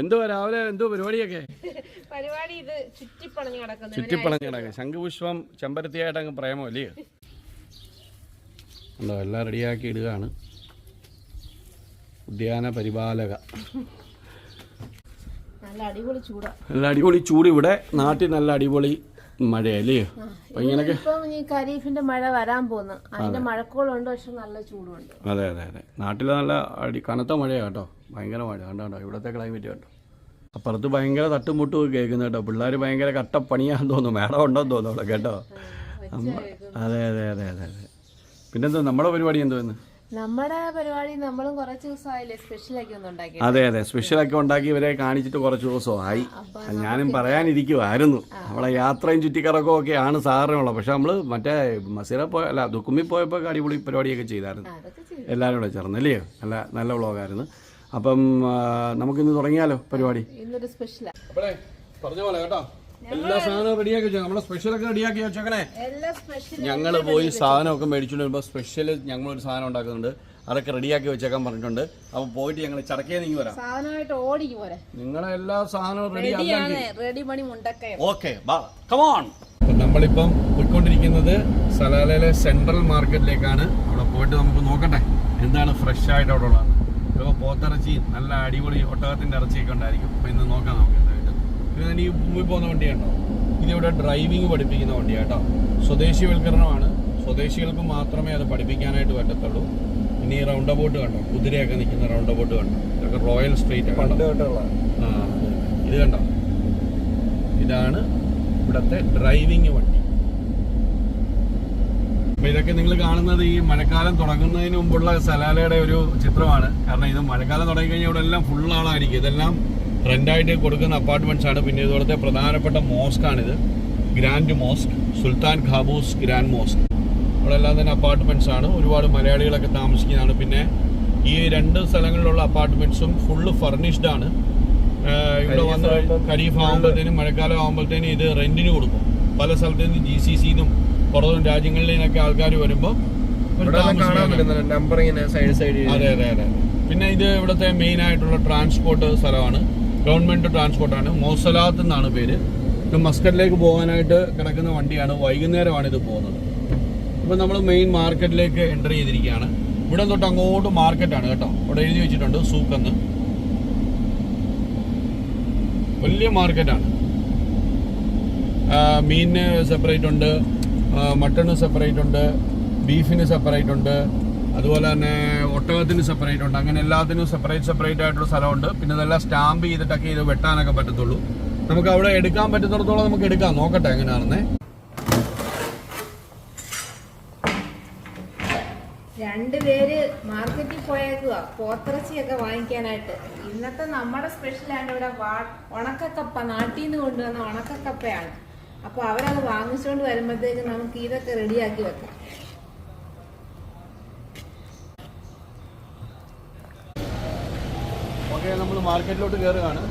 എന്തുവാ രാവിലെ എന്തോ പരിപാടിയൊക്കെ? പരിപാടി ഇത് ചുറ്റിപ്പണഞ്ഞു കിടക്കുന്നു ചുറ്റിപ്പളഞ്ഞ് കിടക്കുക. ശംഖുപുഷ്പം ചെമ്പരത്തിയായിട്ട് അങ്ങ് പ്രേമോ അല്ലേ? ഉണ്ടോ എല്ലാം റെഡിയാക്കി ഇടുകയാണ്. ഉദ്യാന പരിപാലക. നല്ല അടിപൊളി ചൂടാ. നല്ല അടിപൊളി ചൂട് ഇവിടെ. നാട്ടിൽ നല്ല അടിപൊളി മഴയല്ലേ? അപ്പൊ ഇങ്ങനൊക്കെ ഇപ്പം ഈ ഖരീഫിന്റെ മഴ വരാൻ പോകുന്നു. അതിന്റെ മഴക്കോളുണ്ട് പക്ഷെ നല്ല ചൂടുണ്ട്. അതെ അതെ അതെ. നാട്ടിൽ നല്ല അടി കനത്ത മഴയാണ് കേട്ടോ. ഭയങ്കര മഴ. കണ്ടോ ഇവിടുത്തെ ക്ലൈമറ്റ് കണ്ടോ? അപ്പുറത്ത് ഭയങ്കര തട്ടുമുട്ടും കേൾക്കുന്നു കേട്ടോ. പിള്ളേർ ഭയങ്കര കട്ട പണിയാന്ന് തോന്നുന്നു. മേടം ഉണ്ടോന്ന് തോന്നുന്നു അവിടെ കേട്ടോ. അതെ അതെ അതെ അതെ അതെ. പിന്നെന്തോ? നമ്മുടെ പരിപാടി എന്തോന്ന് നമ്മുടെ പരിപാടി നമ്മളും കുറച്ച് ദിവസമായില്ലേ? സ്പെഷ്യലാക്കി ഒന്നും ഉണ്ടാക്കി അതെ അതെ. സ്പെഷ്യലൊക്കെ ഉണ്ടാക്കി ഇവരെ കാണിച്ചിട്ട് കുറച്ച് ദിവസമായി. ഞാനും പറയാനിരിക്കുമായിരുന്നു നമ്മളെ യാത്രയും ചുറ്റിക്കറക്കവും ആണ് സാറിനുള്ളത് പക്ഷെ നമ്മൾ മറ്റേ മസീറ പോയ അല്ല ദുക്കുമ്മി പോയപ്പോൾ അടിപൊളി പരിപാടിയൊക്കെ ചെയ്തായിരുന്നു. അതൊക്കെ ചെയ്തു. എല്ലാവരും കൂടെ ചേർന്ന് അല്ലേ നല്ല നല്ല വ്ളോഗായിരുന്നു. അപ്പം നമുക്കിന്ന് തുടങ്ങിയാലോ പരിപാടി? ഇന്നൊരു സ്പെഷ്യലാ അപ്പോഴേ പറഞ്ഞ പോലെ കേട്ടോ. എല്ലാ സാധനവും റെഡിയാക്കി വെച്ചോ. നമ്മളെ സ്പെഷ്യലൊക്കെ റെഡിയാക്കി വെച്ചേക്കണേ. ഞങ്ങൾ പോയി സാധനമൊക്കെ മേടിച്ചുകൊണ്ട് വരുമ്പോൾ സ്പെഷ്യൽ ഒരു സാധനം ഉണ്ടാക്കുന്നുണ്ട്. അതൊക്കെ റെഡിയാക്കി വെച്ചേക്കാൻ പറഞ്ഞിട്ടുണ്ട്. അപ്പൊ പോയിട്ട് ഞങ്ങൾ ചടക്കേ നീങ്ങി വരാം. സാധനമായിട്ട് ഓടിക്ക് പോരെ. നിങ്ങളെ എല്ലാ സാധനവും റെഡി റെഡിയാണ്. Ready money Mundakayam. Okay come on നമ്മളിപ്പം പോയിക്കൊണ്ടിരിക്കുന്നത് സലാലയിലെ സെൻട്രൽ മാർക്കറ്റിലേക്കാണ്. അവിടെ പോയിട്ട് നമുക്ക് നോക്കട്ടെ എന്താണ് ഫ്രഷ് ആയിട്ട് അവിടെ ഉള്ളത് ഇപ്പോൾ പോത്തിറച്ചി നല്ല അടിപൊളി ഒട്ടകത്തിന്റെ ഇറച്ചിയൊക്കെ ഉണ്ടായിരിക്കും. അപ്പോൾ ഇന്ന് നോക്കാം നമുക്ക് പിന്നെ ഈ മുമ്പിൽ പോകുന്ന വണ്ടിയാണോ ഇതിവിടെ ഡ്രൈവിംഗ് പഠിപ്പിക്കുന്ന വണ്ടിയാട്ടോ കേട്ടോ. സ്വദേശിവൽക്കരണമാണ്. സ്വദേശികൾക്ക് മാത്രമേ അത് പഠിപ്പിക്കാനായിട്ട് പറ്റത്തുള്ളൂ. ഇനി ഈ റൗണ്ട് അബൌട്ട് കണ്ടോ? കുതിരയൊക്കെ നിൽക്കുന്ന റൗണ്ട് അബൌട്ട് കണ്ടോ? ഇതൊക്കെ റോയൽ സ്ട്രീറ്റ് കണ്ടോ ആ ഇത് കണ്ടോ? ഇതാണ് ഇവിടത്തെ ഡ്രൈവിംഗ് വണ്ടി. അപ്പൊ ഇതൊക്കെ നിങ്ങൾ കാണുന്നത് ഈ മഴക്കാലം തുടങ്ങുന്നതിന് മുമ്പുള്ള സലാലയുടെ ഒരു ചിത്രമാണ്. കാരണം ഇത് മഴക്കാലം തുടങ്ങിക്കഴിഞ്ഞാൽ ഇവിടെ എല്ലാം ഫുൾ ആളായിരിക്കും. ഇതെല്ലാം റെന്റായിട്ട് കൊടുക്കുന്ന അപ്പാർട്ട്മെന്റ്സ് ആണ്. പിന്നെ ഇതുപോലത്തെ പ്രധാനപ്പെട്ട മോസ്ക് ആണിത്. Grand mosque Sultan Qaboos grand mosque ഇവിടെ എല്ലാം തന്നെ അപ്പാർട്ട്മെന്റ്സ് ആണ്. ഒരുപാട് മലയാളികളൊക്കെ താമസിക്കുന്നതാണ്. പിന്നെ ഈ രണ്ട് സ്ഥലങ്ങളിലുള്ള അപ്പാർട്ട്മെന്റ്സും ഫുള്ള് ഫർണിഷ്ഡ് ആണ്. ഇവിടെ വന്ന് ഖരീഫ് ആകുമ്പോഴത്തേനും മഴക്കാലം ആകുമ്പോഴത്തേനും ഇത് റെന്റിന് കൊടുക്കും. പല സ്ഥലത്തു നിന്ന് ജി സി സിന്നും പുറത്തും രാജ്യങ്ങളിൽ നിന്നൊക്കെ ആൾക്കാർ വരുമ്പോൾ അതെ അതെ അതെ പിന്നെ ഇത് ഇവിടുത്തെ മെയിൻ ആയിട്ടുള്ള ട്രാൻസ്പോർട്ട് സ്ഥലമാണ്. ഗവൺമെന്റ് ട്രാൻസ്പോർട്ടാണ്. മോസലാത്ത് എന്നാണ് പേര്. ഇത് മസ്കറ്റിലേക്ക് പോകാനായിട്ട് കിടക്കുന്ന വണ്ടിയാണ്. വൈകുന്നേരമാണ് ഇത് പോകുന്നത്. ഇപ്പം നമ്മൾ മെയിൻ മാർക്കറ്റിലേക്ക് എന്റർ ചെയ്തിരിക്കുകയാണ്. ഇവിടെ തൊട്ട് അങ്ങോട്ട് മാർക്കറ്റാണ് കേട്ടോ. ഇവിടെ എഴുതി വെച്ചിട്ടുണ്ട് സൂക്കെന്ന്. വലിയ മാർക്കറ്റാണ് മീനിന് സെപ്പറേറ്റ് ഉണ്ട്. മട്ടണ് സെപ്പറേറ്റ് ഉണ്ട്. ബീഫിന് സെപ്പറേറ്റ് ഉണ്ട്. അതുപോലെ തന്നെ ഒട്ടകത്തിന് സെപ്പറേറ്റ് ഉണ്ട്. അങ്ങനെ എല്ലാത്തിനും സെപ്പറേറ്റ് സെപ്പറേറ്റ് ആയിട്ടുള്ള സ്ഥലമുണ്ട്. പിന്നെ ഇതെല്ലാം സ്റ്റാമ്പ് ചെയ്തിട്ടൊക്കെ ഇത് വെട്ടാനൊക്കെ പറ്റത്തുള്ളൂ. നമുക്ക് അവിടെ എടുക്കാൻ പറ്റുന്നിടത്തോളം നമുക്ക് എടുക്കാം. നോക്കട്ടെ എങ്ങനെയാണെന്നേ. രണ്ടുപേര് മാർക്കറ്റിൽ പോയേക്കുക പോത്തിറച്ചിയൊക്കെ വാങ്ങിക്കാനായിട്ട്. ഇന്നത്തെ നമ്മുടെ സ്പെഷ്യലാണ് ഇവിടെ ഉണക്കക്കപ്പ നാട്ടിൽ നിന്ന് കൊണ്ടുവന്ന ഉണക്കക്കപ്പയാണ്. അപ്പൊ അവരത് വാങ്ങിച്ചുകൊണ്ട് വരുമ്പോഴത്തേക്ക് നമുക്ക് ഇതൊക്കെ റെഡിയാക്കി വെക്കാം. ഓക്കെ നമ്മൾ മാർക്കറ്റിലോട്ട് കയറുകയാണ്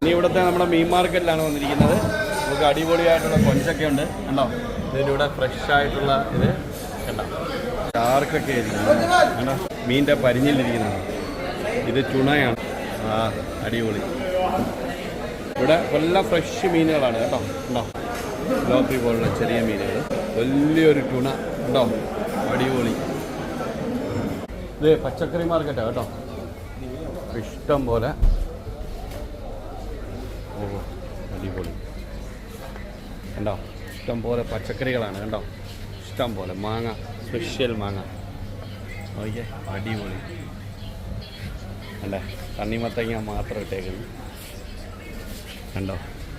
ഇനി ഇവിടുത്തെ നമ്മുടെ മീൻ മാർക്കറ്റിലാണ് വന്നിരിക്കുന്നത്. നമുക്ക് അടിപൊളിയായിട്ടുള്ള കൊഞ്ചൊക്കെ ഉണ്ട്. കണ്ടോ? ഇവിടെ ഫ്രഷ് ആയിട്ടുള്ള ഇത് കണ്ടോ? ഷാർക്കൊക്കെ ആയിരിക്കും കണ്ടോ? മീനിന്റെ പരിഞ്ഞിലിരിക്കുന്നത്. ഇത് ചുണയാണ്. ആ അടിപൊളി. ഇവിടെ എല്ലാം ഫ്രഷ് മീനുകളാണ് കേട്ടോ. ഉണ്ടോ ലോപ്പി പോലുള്ള ചെറിയ മീനുകൾ. വലിയൊരു ടുണ ഉണ്ടോ അടിപൊളി. ഇത് പച്ചക്കറി മാർക്കറ്റാണ് കേട്ടോ. ഇഷ്ടം പോലെ ഓ അടിപൊളി. കണ്ടോ? ഇഷ്ടം പോലെ പച്ചക്കറികളാണ് കണ്ടോ? ഇഷ്ടം പോലെ മാങ്ങ സ്പെഷ്യൽ മാങ്ങ. ഓക്കെ അടിപൊളി. അല്ലേ തണ്ണിമത്തങ്ങ മാത്രം ഇട്ടേക്കുന്നു. കണ്ടോ?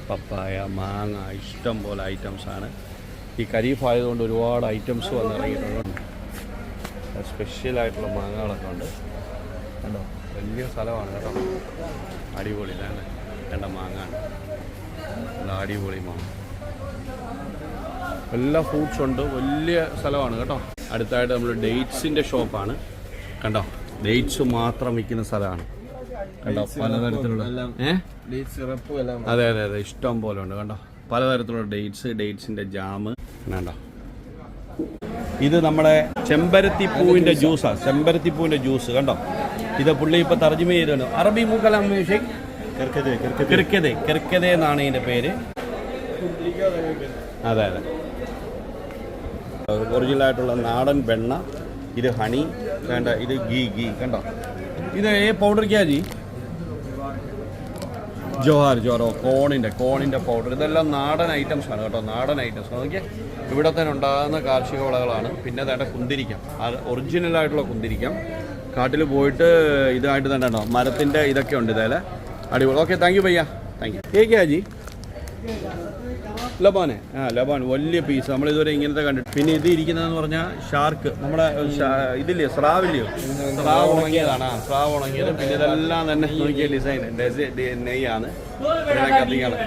പപ്പായ മാങ്ങ ഇഷ്ടം പോലെ ഐറ്റംസാണ് ഈ ഖരീഫ് ആയതുകൊണ്ട് ഒരുപാട് ഐറ്റംസ് വന്നിറങ്ങിയിട്ടുണ്ട്. സ്പെഷ്യലായിട്ടുള്ള മാങ്ങകളൊക്കെ ഉണ്ട്. കണ്ടോ? വലിയ സ്ഥലമാണ് കേട്ടോ. അടിപൊളി ഇതാണ്. കണ്ട മാങ്ങാണ്. അടിപൊളി മാങ്ങ. എല്ലാ ഫ്രൂട്ട്സ് ഉണ്ട്. വലിയ സ്ഥലമാണ് കേട്ടോ. അടുത്തായിട്ട് നമ്മൾ ഡേറ്റ്സിന്റെ ഷോപ്പാണ്. കണ്ടോ? ഡേറ്റ്സ് മാത്രം വിൽക്കുന്ന സ്ഥലമാണ്. കണ്ടോ? പലതരത്തിലുള്ള അതെ അതെ അതെ. ഇഷ്ടം പോലെ ഉണ്ട്. കണ്ടോ? പലതരത്തിലുള്ള ഡേറ്റ്സ് ഡേറ്റ്സിന്റെ ജാം കണ്ടോ? ഇത് നമ്മുടെ ചെമ്പരത്തി പൂവിന്റെ ജ്യൂസാണ് ചെമ്പരത്തി പൂവിന്റെ ജ്യൂസ്. കണ്ടോ? ഇത് പുള്ളി ഇപ്പോൾ തർജമ ചെയ്തുണ്ട് അറബി മുഖലം മ്യൂസിക് കിർക്കതെ കിർക്കതെ എന്നാണ് ഇതിന്റെ പേര്. അതെ അതെ. ഒറിജിനൽ ആയിട്ടുള്ള നാടൻ വെണ്ണ ഇത് ഹണി വേണ്ട ഇത് ഗീ ഗീ കണ്ടോ? ഇത് ഏ പൗഡർ ക്യാ ജി? ജോഹാർ ജോറോ കോണിന്റെ കോണിന്റെ പൗഡർ ഇതെല്ലാം നാടൻ ഐറ്റംസ് ആണ് കേട്ടോ നാടൻ ഐറ്റംസ് നോക്കിയാൽ ഇവിടെ തന്നെ ഉണ്ടാകുന്ന കാർഷിക വിളകളാണ്. പിന്നെ വേണ്ട കുന്തിരിക്കം. ഒറിജിനലായിട്ടുള്ള കുന്തിരിക്കം. കാട്ടിൽ പോയിട്ട് ഇതായിട്ട് തന്നെ ഉണ്ടോ? മരത്തിന്റെ ഇതൊക്കെ ഉണ്ട് ഇതേലെ? അടിപൊളി. ഓക്കെ താങ്ക് യു ഭയ്യ താങ്ക് യു ഏക്കാ ജി ലബാനെ. ആ ലബാൻ വലിയ പീസ് നമ്മൾ ഇതുവരെ ഇങ്ങനത്തെ കണ്ടിട്ട് പിന്നെ ഇത് ഇരിക്കുന്നതെന്ന് പറഞ്ഞാൽ ഷാർക്ക് നമ്മുടെ ഇതില്ലേ? സ്രാവില്ലയോ? സ്രാവ് ഉണങ്ങിയതാണ്. സ്രാവ് ഉണങ്ങിയത്. പിന്നെ ഇതെല്ലാം തന്നെ നോക്കിയ ഡിസൈൻ നെയ്യാണ്.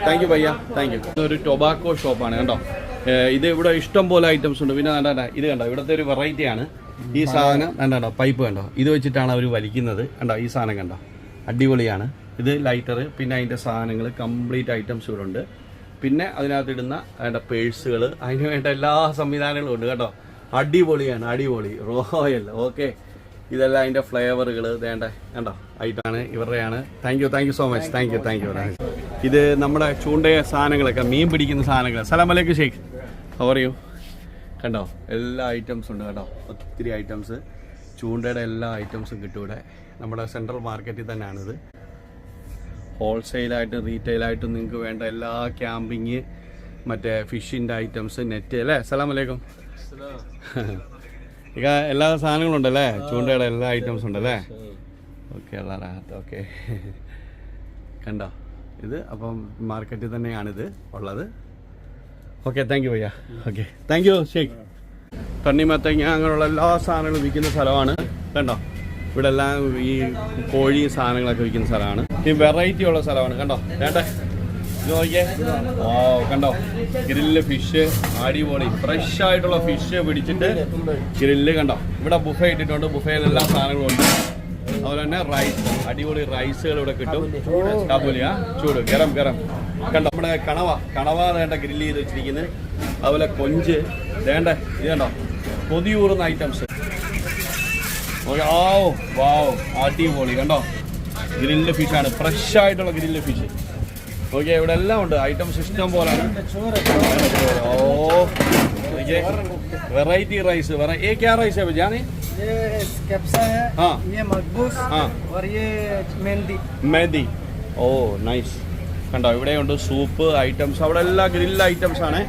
താങ്ക് യു ഭയ്യ താങ്ക് യു ഒരു ടൊബാക്കോ ഷോപ്പാണ് കണ്ടോ? ഇത് ഇവിടെ ഇഷ്ടം പോലെ ഐറ്റംസ് ഉണ്ട്. പിന്നെ ഇത് കണ്ടോ? ഇവിടുത്തെ ഒരു വെറൈറ്റി ആണ്. ഈ സാധനം കണ്ടോ? പൈപ്പ് കണ്ടോ? ഇത് വെച്ചിട്ടാണ് അവർ വലിക്കുന്നത്. കണ്ടോ? ഈ സാധനം കണ്ടോ? അടിപൊളിയാണ്. ഇത് ലൈറ്റർ പിന്നെ അതിന്റെ സാധനങ്ങൾ കംപ്ലീറ്റ് ഐറ്റംസ് ഇവിടെ ഉണ്ട്. പിന്നെ അതിനകത്ത് ഇടുന്ന വേണ്ട പേഴ്സുകൾ അതിന് വേണ്ട എല്ലാ സംവിധാനങ്ങളും ഉണ്ട് കേട്ടോ അടിപൊളിയാണ് അടിപൊളി. റോയൽ ഓക്കെ ഇതെല്ലാം അതിന്റെ ഫ്ലേവറുകൾ വേണ്ട. കണ്ടോ? ഐറ്റാണ് ഇവരുടെയാണ്. Thank you thank you so much thank you thank you ഇത് നമ്മുടെ ചൂണ്ടയ സാധനങ്ങളൊക്കെ മീൻ പിടിക്കുന്ന സാധനങ്ങൾ സലാം അലൈക്കും ഷെയ്ഖ് പറയൂ കണ്ടോ? എല്ലാ ഐറ്റംസും ഉണ്ട് കേട്ടോ. ഒത്തിരി ഐറ്റംസ് ചൂണ്ടയുടെ എല്ലാ ഐറ്റംസും കിട്ടും ഇവിടെ. നമ്മുടെ സെൻട്രൽ മാർക്കറ്റിൽ തന്നെയാണിത്. ഹോൾസെയിലായിട്ടും റീറ്റെയിലായിട്ടും നിങ്ങൾക്ക് വേണ്ട എല്ലാ ക്യാമ്പിങ് മറ്റേ ഫിഷിന്റെ ഐറ്റംസ് നെറ്റ് അല്ലേ? അസ്സലാം. വലൈക്കും ഇക എല്ലാ സാധനങ്ങളും ഉണ്ടല്ലേ ചൂണ്ടയുടെ എല്ലാ ഐറ്റംസ് ഉണ്ടല്ലേ? ഓക്കെ അല്ലാ ഓക്കെ കണ്ടോ? ഇത് അപ്പം മാർക്കറ്റിൽ തന്നെയാണിത് ഉള്ളത്. ഓക്കെ താങ്ക് യു ഭയ്യ ഓക്കെ താങ്ക് യു ഷേഖ് തണ്ണിമത്തങ്ങ അങ്ങനെയുള്ള എല്ലാ സാധനങ്ങളും വിൽക്കുന്ന സ്ഥലമാണ്. കണ്ടോ? ഇവിടെ എല്ലാം ഈ കോഴി സാധനങ്ങളൊക്കെ വിൽക്കുന്ന സ്ഥലമാണ്. ഈ വെറൈറ്റി ഉള്ള സ്ഥലമാണ്. കണ്ടോ? വേണ്ടേ? കണ്ടോ? ഗ്രില്ല് ഫിഷ് അടിപൊളി. ഫ്രഷ് ആയിട്ടുള്ള ഫിഷ് പിടിച്ചിട്ട് ഗ്രില്ല് കണ്ടോ? ഇവിടെ ബുഫേ ഇട്ടിട്ടുണ്ട്. ബുഫയിൽ എല്ലാ സാധനങ്ങളും ഉണ്ട്. അതുപോലെ തന്നെ റൈസ് അടിപൊളി റൈസുകൾ ഇവിടെ കിട്ടും. കാബൂലിയ ചൂട് ഗരം ഗരം. കണ്ടോ നമ്മുടെ കണവ കണവ വേണ്ട ഗ്രില്ല് ചെയ്ത് വെച്ചിരിക്കുന്നത് അതുപോലെ കൊഞ്ച് വേണ്ട ഇത് കണ്ടോ കൊതിയൂറുന്ന ഐറ്റംസ് വാവ് വാവ് അടിപൊളി കണ്ടോ ഗ്രില്ല് ഫിഷാണ് ഫ്രഷ് ആയിട്ടുള്ള ഗ്രില്ല് ഫിഷ് ഓക്കെ ഇവിടെ എല്ലാം ഉണ്ട് ഐറ്റംസ് ഇഷ്ടം പോലാണ് ഓ വെറൈറ്റി റൈസ് ഏ ക്യാ റൈസ് है जाने ये कैप्सा है हाँ। ये मकबूस हाँ। और ये मेहंदी മെഹന്തി ഓ നൈസ് കണ്ടോ ഇവിടെയുണ്ട് സൂപ്പ് ഐറ്റംസ് അവിടെ എല്ലാ ഗ്രിൽ ഐറ്റംസ് ആണ്.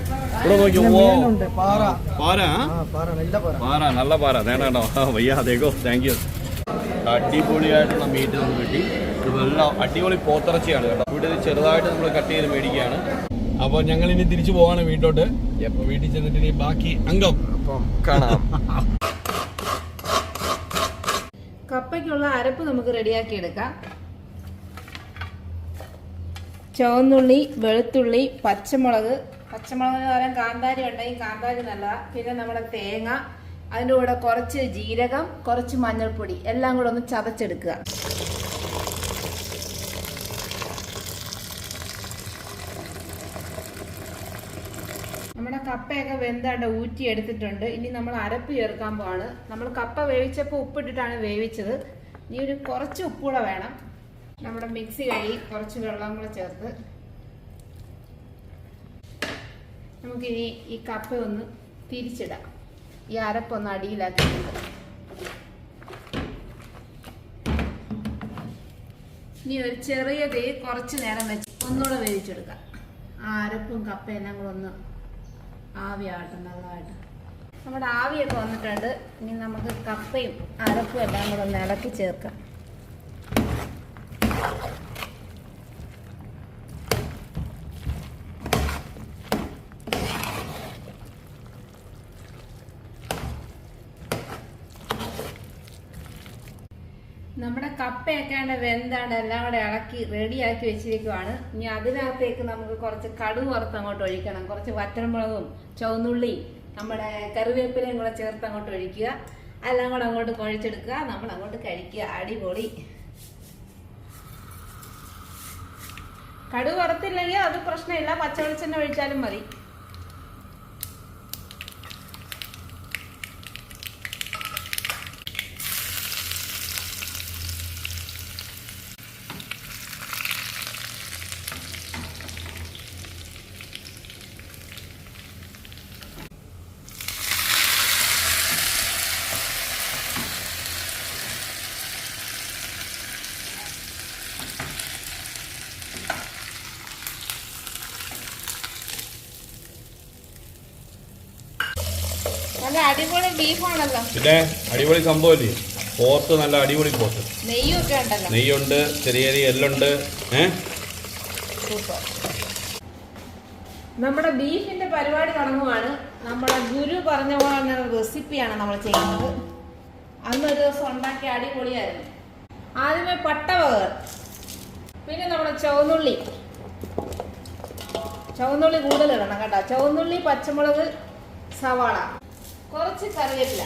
ഇവിടെ നോക്കിയോ ഓ പാറ. പാറ നല്ല പാറ. നേടാണ്ടോ വയ്യ അതേക്കോ താങ്ക് യു അടിപൊളിയായിട്ടുള്ള മീറ്റ് നമുക്ക് കിട്ടി. ഇതെല്ലാം അടിപൊളി പോത്തിറച്ചിയാണ് കേട്ടോ. ഇവിടെ ചെറുതായിട്ട് നമ്മൾ കട്ട് ചെയ്ത് മേടിക്കുകയാണ്. അപ്പോൾ ഞങ്ങൾ ഇനി തിരിച്ചു പോവാണ് വീട്ടോട്ട് എപ്പോൾ വീട്ടിൽ ചെന്നിട്ട് ഇനി ബാക്കി അംഗം. കാണാം. കപ്പയ്ക്കുള്ള അരപ്പ് നമുക്ക് റെഡിയാക്കി എടുക്കാം. ചുവന്നുള്ളി വെളുത്തുള്ളി പച്ചമുളക്. പച്ചമുളക് പകരം കാന്താരി ഉണ്ടെങ്കിൽ കാന്താരി നല്ലതാണ് പിന്നെ നമ്മുടെ തേങ്ങ അതിന്റെ കൂടെ കുറച്ച് ജീരകം കുറച്ച് മഞ്ഞൾപ്പൊടി. എല്ലാം കൂടെ ഒന്ന് ചതച്ചെടുക്കുക. നമ്മുടെ കപ്പയൊക്കെ വെന്താണ്ട് ഊറ്റി എടുത്തിട്ടുണ്ട്. ഇനി നമ്മൾ അരപ്പ് ചേർക്കാൻ പോവാണ്. നമ്മൾ കപ്പ വേവിച്ചപ്പോൾ ഉപ്പിട്ടിട്ടാണ് വേവിച്ചത്. ഇനി ഒരു കുറച്ച് ഉപ്പ് കൂടെ വേണം. നമ്മുടെ മിക്സി കഴി കുറച്ച് വെള്ളം കൂടെ ചേർത്ത് നമുക്കിനി ഈ കപ്പ ഒന്ന് തിരിച്ചിടാം. ഈ അരപ്പൊന്ന് അടിയിലാക്കി ഇനി ഒരു ചെറിയ തീ കുറച്ച് നേരം വെച്ച് ഒന്നുകൂടെ വേവിച്ചെടുക്കാം. ആ അരപ്പും കപ്പയെല്ലാം കൂടെ ഒന്ന് ആവിയാകട്ടെ നല്ലതായിട്ട് നമ്മുടെ ആവിയൊക്കെ വന്നിട്ടുണ്ട്. ഇനി നമുക്ക് കപ്പയും അരപ്പും എല്ലാം കൂടെ ഒന്ന് ഇളക്കി ചേർക്കാം. നമ്മുടെ കപ്പയൊക്കെ വെന്താണ് എല്ലാം കൂടെ ഇളക്കി റെഡിയാക്കി വെച്ചിരിക്കുവാണ്. ഇനി അതിനകത്തേക്ക് നമുക്ക് കുറച്ച് കടുക് വറുത്ത് അങ്ങോട്ട് ഒഴിക്കണം. കുറച്ച് വറ്റൻമുളകും ചുവന്നുള്ളി നമ്മുടെ കറിവേപ്പിലയും കൂടെ ചേർത്ത് അങ്ങോട്ട് ഒഴിക്കുക. എല്ലാം കൂടെ അങ്ങോട്ട് കുഴച്ചെടുക്കുക. നമ്മൾ അങ്ങോട്ട് കഴിക്കുക. അടിപൊളി. കടുക് വറുത്തില്ലെങ്കിൽ അത് പ്രശ്നമില്ല. പച്ചവെളിച്ചെണ്ണ ഒഴിച്ചാലും മതി. അടിപൊളി ബീഫാണല്ലോ. പിന്നെ അടിപൊളി സംഭവല്ലേ? പോത്ത് നല്ല അടിപൊളി പോത്ത്. നെയ്യൊക്കെ ഉണ്ടല്ലോ. നെയ്യുണ്ട് ചെറിയ ചെറിയ എല്ലുണ്ട്. ഏഹ് നമ്മുടെ ബീഫിന്റെ പരിപാടി തുടങ്ങുവാണ്. നമ്മുടെ ഗുരു പറഞ്ഞ പോലെ റെസിപ്പിയാണ് നമ്മൾ ചെയ്യുന്നത്. അന്നൊരു ദിവസം ഉണ്ടാക്കിയ അടിപൊളിയായിരുന്നു. ആദ്യമേ പട്ടവകർ പിന്നെ നമ്മുടെ ചുവന്നുള്ളി. ചുവന്നുള്ളി കൂടുതൽ ഇടണം കേട്ടോ. ചുവന്നുള്ളി പച്ചമുളക് സവാള. കുറച്ച് കറിവേപ്പില.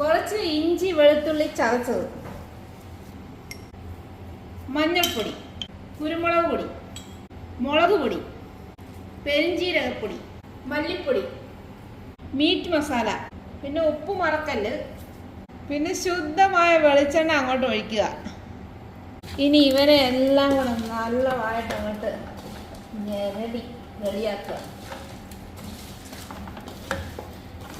കുറച്ച് ഇഞ്ചി വെളുത്തുള്ളി ചതച്ചത്. മഞ്ഞൾപ്പൊടി കുരുമുളക് പൊടി മുളക് പൊടി പെരിഞ്ചീരകപ്പൊടി മല്ലിപ്പൊടി മീറ്റ് മസാല പിന്നെ ഉപ്പ് മറക്കല്ല് പിന്നെ ശുദ്ധമായ വെളിച്ചെണ്ണ അങ്ങോട്ട് ഒഴിക്കുക. ഇനി ഇവരെ എല്ലാം കൂടെ നല്ലതായിട്ട് അങ്ങോട്ട് ഞെരടി റെഡിയാക്കുക.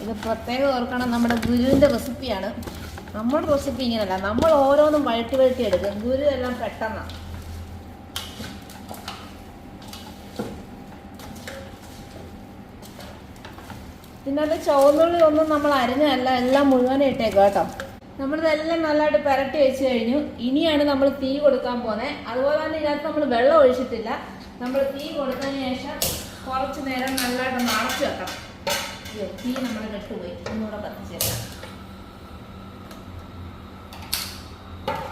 ഇത് പ്രത്യേകം ഓർക്കണം നമ്മുടെ ഗുരുവിന്റെ റെസിപ്പിയാണ്. നമ്മുടെ റെസിപ്പി ഇങ്ങനെയല്ല നമ്മൾ ഓരോന്നും വഴറ്റി വഴറ്റി എടുക്കും. ഗുരു എല്ലാം പെട്ടെന്നാണ് അത് ചുവന്നുള്ളി ഒന്നും നമ്മൾ അരിഞ്ഞല്ല എല്ലാം മുഴുവനും ഇട്ടേക്കും കേട്ടോ. നമ്മളിതെല്ലാം നല്ലതായിട്ട് പുരട്ടി വെച്ച് കഴിഞ്ഞു. ഇനിയാണ് നമ്മൾ തീ കൊടുക്കാൻ പോകുന്നത് അതുപോലെ തന്നെ ഇതിനകത്ത് നമ്മൾ വെള്ളം ഒഴിച്ചിട്ടില്ല. നമ്മൾ തീ കൊടുത്തതിന് ശേഷം കുറച്ച് നേരം നല്ലതായിട്ട് നിറച്ച് വെക്കണം. തീ നമ്മൾ കെട്ടുപോയി ഒന്നുകൂടെ കത്തിച്ചേക്കാം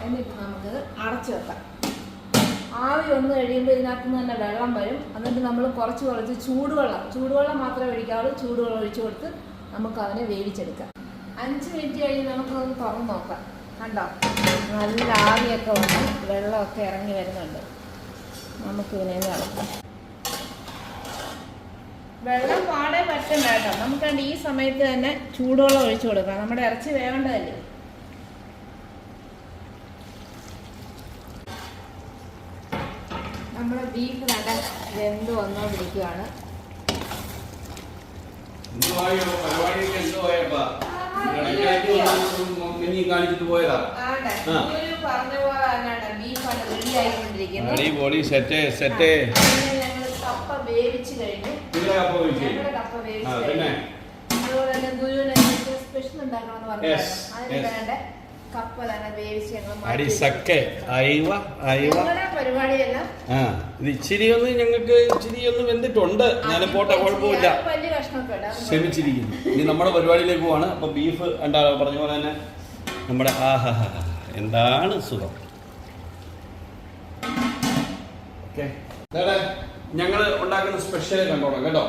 എന്നിട്ട് നമുക്ക് അടച്ചു വെക്കാം. ആവി വന്നു കഴിയുമ്പോൾ ഇതിനകത്ത് നിന്ന് തന്നെ വെള്ളം വരും. എന്നിട്ട് നമ്മൾ കുറച്ച് കുറച്ച് ചൂടുവെള്ളം ചൂടുവെള്ളം മാത്രമേ ഒഴിക്കാവുള്ളൂ ചൂടുവെള്ളം ഒഴിച്ചു കൊടുത്ത് നമുക്ക് അതിനെ വേവിച്ചെടുക്കാം. അഞ്ച് മിനിറ്റ് കഴിഞ്ഞ് നമുക്കൊന്ന് തുറന്ന് നോക്കാം. കണ്ടോ? നല്ല ആവിയൊക്കെ വന്ന് വെള്ളമൊക്കെ ഇറങ്ങി വരുന്നുണ്ട്. നമുക്കിതിനെ നടക്കാം വെള്ളം പാടെ പറ്റണ്ട കേട്ടോ. നമുക്ക് ഈ സമയത്ത് തന്നെ ചൂടുവെള്ളം ഒഴിച്ചു കൊടുക്കാം. നമ്മുടെ ഇറച്ചി വേവേണ്ടതല്ലേ? നമ്മുടെ ബീഫ് നല്ല വെന്ത് വന്നുകൊണ്ടിരിക്കുകയാണ് പരിപാടിയൊക്കെ എന്തുവായപ്പാ കാണിച്ചിട്ട് കപ്പ വേവിച്ച് പിന്നെ? അയവ അയവ. ആ ഇത് ഇച്ചിരി ഒന്ന് ഞങ്ങൾക്ക് ഇച്ചിരി ഒന്ന് വെന്തിട്ടുണ്ട് ഞാൻ പോട്ടെ കുഴപ്പമില്ല. ക്ഷമിച്ചിരിക്കുന്നു. ഇനി നമ്മുടെ പരിപാടിയിലേക്ക് പോവാണ്. അപ്പൊ ബീഫ് എന്താ പറഞ്ഞ പോലെ തന്നെ നമ്മുടെ ആഹാ എന്താണ് സുഖം? ഓക്കെ. ഞങ്ങൾ ഉണ്ടാക്കുന്ന സ്പെഷ്യൽ കണ്ടോളാം കേട്ടോ.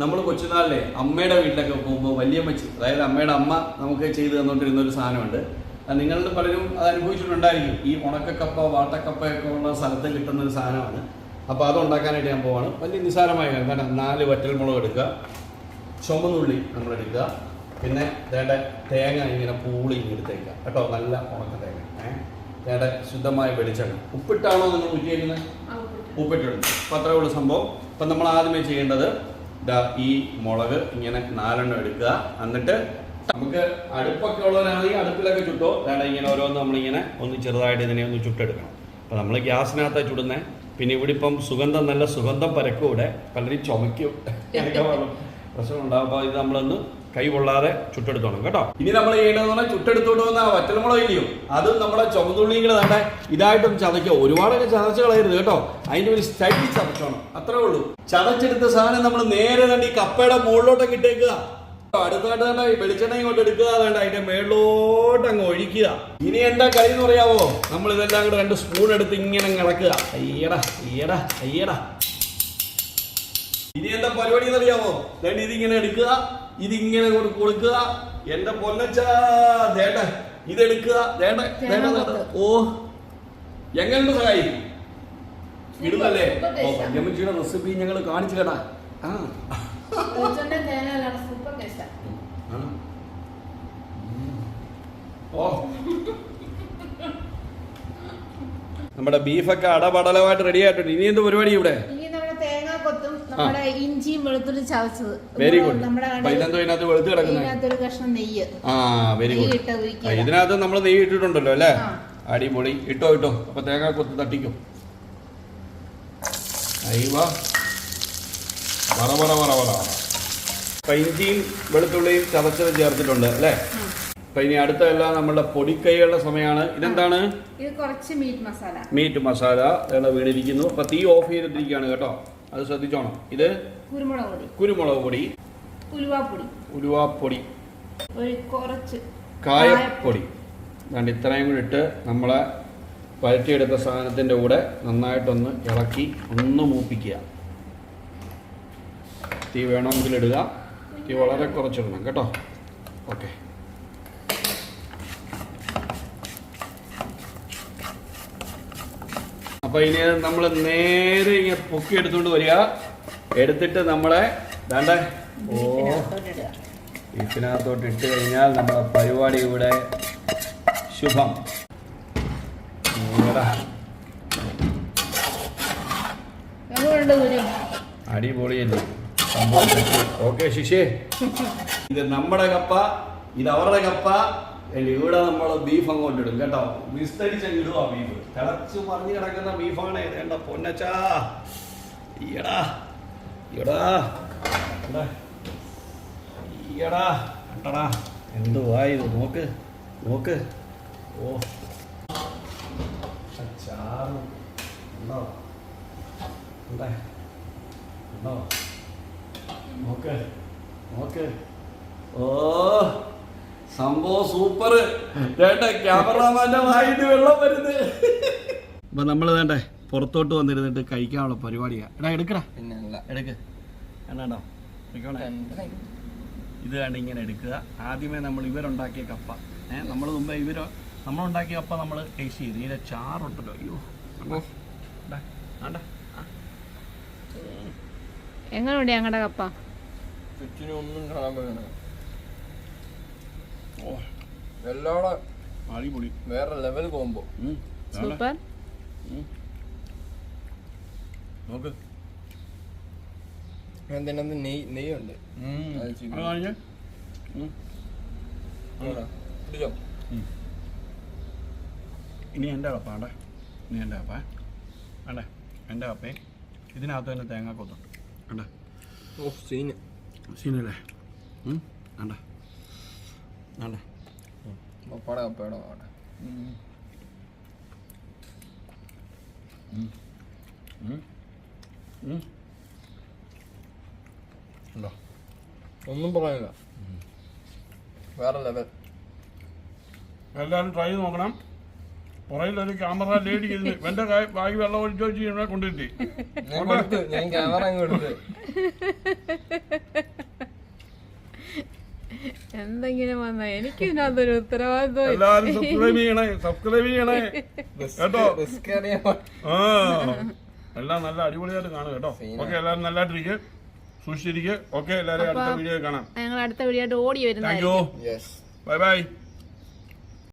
നമ്മൾ കൊച്ചുനാളിലെ അമ്മയുടെ വീട്ടിലൊക്കെ പോകുമ്പോൾ വലിയ മച്ചി അതായത് അമ്മയുടെ അമ്മ നമുക്ക് ചെയ്ത് തന്നുകൊണ്ടിരുന്ന ഒരു സാധനമുണ്ട്. നിങ്ങളിൽ പലരും അത് അനുഭവിച്ചിട്ടുണ്ടായിരിക്കും. ഈ ഉണക്കക്കപ്പ വാട്ടക്കപ്പയൊക്കെ ഉള്ള സ്ഥലത്ത് കിട്ടുന്ന ഒരു സാധനമാണ്. അപ്പോൾ അത് ഉണ്ടാക്കാനായിട്ട് ഞാൻ പോവാണ്. വലിയ നിസ്സാരമായ കാരണം നാല് വറ്റൽമുളക് എടുക്കുക. ചുമന്നുള്ളി നമ്മൾ എടുക്കുക. പിന്നെ തേടെ തേങ്ങ ഇങ്ങനെ പൂളി എടുത്തേക്കുക. കേട്ടോ നല്ല ഉണക്ക തേങ്ങ. ഏഹ് തേടെ ശുദ്ധമായ വെളിച്ചെണ്ണ. ഉപ്പിട്ടാണോ നിങ്ങൾ ഊറ്റിയേക്കുന്നത്. ഉപ്പിട്ടുണ്ട് അപ്പം അത്രേ ഉള്ളൂ സംഭവം. അപ്പം നമ്മൾ ആദ്യമേ ചെയ്യേണ്ടത് ഇതാ ഈ മുളക് ഇങ്ങനെ നാലെണ്ണം എടുക്കുക. എന്നിട്ട് നമുക്ക് അടുപ്പൊക്കെ ഉള്ളവരാണെങ്കിൽ അടുപ്പിലൊക്കെ ചുട്ടോ. വേണ്ട ഇങ്ങനെ ഓരോന്ന് നമ്മളിങ്ങനെ ഒന്ന് ചെറുതായിട്ട് ഇതിനെ ഒന്ന് ചുട്ടെടുക്കണം. അപ്പം നമ്മൾ ഗ്യാസിനകത്താണ് ചുടുന്നത് പിന്നെ ഇവിടെ ഇപ്പം സുഗന്ധം നല്ല സുഗന്ധം പരക്കൂടെ പലരും ചുമയ്ക്കും. പ്രശ്നം ഉണ്ടാവും അപ്പോൾ ഇത് നമ്മളൊന്ന് കൈ കൊള്ളാതെ ചുട്ടെടുത്തോണം കേട്ടോ? ഇനി നമ്മൾ ചെയ്യേണ്ടതെന്ന് പറഞ്ഞാൽ ചുട്ടെടുത്തോണ്ട് വന്ന വറ്റൽമുളക് ഇല്ലയോ? അതും നമ്മുടെ ചുമതുള്ളികൾ തന്നെ ഇതായിട്ടും ചതയ്ക്കുക. ഒരുപാടൊക്കെ ചതച്ച് കളയരുത് കേട്ടോ? അതിന്റെ ഒരു സ്റ്റൈലിൽ ചതച്ചോണം. അത്രേ ഉള്ളൂ. ചതച്ചെടുത്ത സാധനം നമ്മൾ നേരെ തന്നെ ഈ കപ്പയുടെ മുകളിലോട്ടൊക്കെ ഇട്ടേക്കുക. അടുത്തായിട്ട് തന്നെ ഈ വെളിച്ചെണ്ണ ഇങ്ങോട്ട് എടുക്കുക വേണ്ട അതിന്റെ മേളിലോട്ട് അങ്ങ് ഒഴിക്കുക. ഇനി എന്താ കളി എന്ന് പറയാവോ? നമ്മൾ ഇതെല്ലാം കൂടെ രണ്ട് സ്പൂൺ എടുത്ത് ഇങ്ങനെ കിടക്കുക അയ്യടാ അയ്യടാ അയ്യടാ. ഇനി എന്താ പരിപാടി എന്നറിയാമോ? ദേണ്ട ഇതിങ്ങനെ എടുക്കുക ഇതിങ്ങനെ കൊടുക്കുക. എന്റെ പൊന്നച്ചേട്ട ഇതെടുക്കുക. ദേണ്ട ദേണ്ട ദേണ്ട. ഓ എങ്ങനെയുണ്ട് സഹായി ഇടുന്നല്ലേ ഓ റെസിപ്പി ഞങ്ങൾ കാണിച്ചു കേട്ടാ. ആ. ഓ. നമ്മുടെ ബീഫൊക്കെ അടപടലമായിട്ട് റെഡി ആയിട്ടുണ്ട്. ഇനി എന്ത് പരിപാടി ഇവിടെ ഇനി നമ്മുടെ തേങ്ങാ കൊത്തും നമ്മുടെ ഇഞ്ചിയും വെളുത്തുള്ളി ചതച്ചത്. വെരി ഗുഡ് നമ്മുടെ അപ്പൊ ഇതെന്തോ ഇതിനകത്ത് വെളുത്ത് കിടക്കുന്നത് ഇതിനകത്തൊരു കഷ്ണം നെയ്യ്. ആ വെരി ഗുഡ് ഇട്ട് ഒഴിക്കുക. ഇതിനകത്ത് നമ്മൾ നെയ്യ് ഇട്ടിട്ടുണ്ടല്ലോ അല്ലേ? ആ. അടിപൊളി. ഇട്ടോ ഇട്ടോ. അപ്പൊ തേങ്ങ കൊത്ത് തട്ടിക്കും. അയ്യവ വറ വറ വറ വറ. വറ അപ്പൊ ഇഞ്ചിയും വെളുത്തുള്ളിയും ചതച്ചത് ചേർത്തിട്ടുണ്ട് അല്ലേ? അപ്പൊ ഇനി അടുത്ത എല്ലാം നമ്മളുടെ പൊടിക്കൈകളുടെ സമയമാണ്. ഇതെന്താണ്? ഇത് കുറച്ച് മീറ്റ് മസാല. മീറ്റ് മസാല ഇതെല്ലാം വീണിരിക്കുന്നു. അപ്പൊ തീ ഓഫ് ചെയ്തിട്ടിരിക്കുകയാണ് കേട്ടോ. അത് ശ്രദ്ധിച്ചോണം. ഇത് കുരുമുളക് പൊടി. കുരുമുളക് പൊടി. ഉലുവാപ്പൊടി. ഉലുവാപ്പൊടി. ഒരു കുറച്ച് കായപ്പൊടി. അതുകൊണ്ട് ഇത്രയും കൂടി ഇട്ട് നമ്മളെ വരട്ടിയെടുത്ത സാധനത്തിന്റെ കൂടെ നന്നായിട്ടൊന്ന് ഇളക്കി ഒന്ന് മൂപ്പിക്കുക. തീ വേണമെങ്കിൽ ഇടുക. തീ വളരെ കുറച്ചിടണം. കേട്ടോ? ഓക്കെ. അപ്പൊ ഇനി നമ്മൾ നേരെ ഇങ്ങനെ പൊക്കി എടുത്തുകൊണ്ട് വരിക. എടുത്തിട്ട് നമ്മളെ വേണ്ട ഓ ബീഫിനകത്തോട്ട് ഇട്ട് കഴിഞ്ഞാൽ നമ്മുടെ പരിപാടി ഇവിടെ ശുഭം. അടിപൊളിയല്ലേ? ഓക്കെ ശിശേ. ഇത് നമ്മുടെ കപ്പ ഇത് അവരുടെ കപ്പ ഇവിടെ നമ്മൾ ബീഫ് അങ്ങോട്ട് ഇടും കേട്ടോ. വിസ്തരിച്ചങ്ങ് ഇടുക ബീഫ് തിളച്ച് പറഞ്ഞു കിടക്കുന്ന ബീഫാണ് വേണ്ട പൊന്നച്ചാ. ഈയടാ ഈയടാ. ഈയടാ കണ്ടടാ. എന്തുവാ ഇത്? നോക്ക് നോക്ക്. ഓ. ചാറ് ഉണ്ടോ? ഉണ്ടേ? ഉണ്ടോ? നോക്ക് നോക്ക്. ഓ. സംഭവം സൂപ്പർ വേണ്ട ക്യാമറാമാന്റെ വായിട്ട് വെള്ളം വരുന്നത്. അപ്പൊ നമ്മൾ വേണ്ടേ പുറത്തോട്ട് വന്നിരുന്നിട്ട് കഴിക്കാനുള്ള പരിപാടിയാ. എടാ എടുക്കടാ. എടുക്ക്. ഇത് കണ്ട് ഇങ്ങനെ എടുക്കുക. ആദ്യമേ നമ്മൾ ഇവരുണ്ടാക്കിയ കപ്പ. ഏഹ് നമ്മൾ മുമ്പ് ഇവർ നമ്മളുണ്ടാക്കിയ കപ്പ നമ്മൾ ടേസ്റ്റ് ചെയ്തു. ഇതിലെ ചാറുണ്ടല്ലോ. അയ്യോ. കണ്ടോ? കണ്ടോ? ആ. എങ്ങനെയുണ്ട് ഞങ്ങളുടെ കപ്പ? ഒന്നും കാണാൻ എല്ലോടെ അടിപൊളി. വേറെ ലെവൽ കോമ്പോ സൂപ്പർ. ഉം. നോക്ക്. എന്തിനകത്ത് നെയ് നെയ്യുണ്ട്. അത് ചിക്കൻ. അത് കാണിച്ചേ ഉം. ആണോ? പിടിച്ചോ. ഇനി എന്റെ കപ്പ ഇനി എന്റെ കപ്പ. വേണ്ടേ എന്റെ അപ്പേ ഇതിനകത്ത് തന്നെ തേങ്ങ കൊത്തുണ്ട് വേണ്ടേ ഓ സീന്. സീനല്ലേ? അണ്ടേ വേണ്ടേ പപ്പട ഒന്നും പറയാനില്ല. വേറെ ലെവൽ. എല്ലാവരും ട്രൈ ചെയ്ത് നോക്കണം. ഒരു ക്യാമറ ലേഡി ഇരുന്ന് ബാഗി ബാഗ് വെള്ളം ഒഴിച്ചു വെച്ച് ഞാൻ ക്യാമറ അങ്ങ് കൊടുത്ത് എന്തെങ്കിലും വന്ന എനിക്ക് ഇതിനകത്തൊരു ഉത്തരവാദിത്വം എല്ലാവരും സബ്സ്ക്രൈബ് ചെയ്യണേ സബ്സ്ക്രൈബ് ചെയ്യണേ. കേട്ടോ? ആ. എല്ലാം നല്ല അടിപൊളിയായിട്ട് കാണും കേട്ടോ. ഓക്കെ എല്ലാരും നല്ലതായിട്ടിരിക്കുക സൂക്ഷിച്ചിരിക്കുക ഓക്കെ എല്ലാരും അടുത്ത വീഡിയോ കാണാം. ഞങ്ങൾ അടുത്ത വീഡിയോ ആയിട്ട് ഓടി വരുന്നു ബൈ ബൈ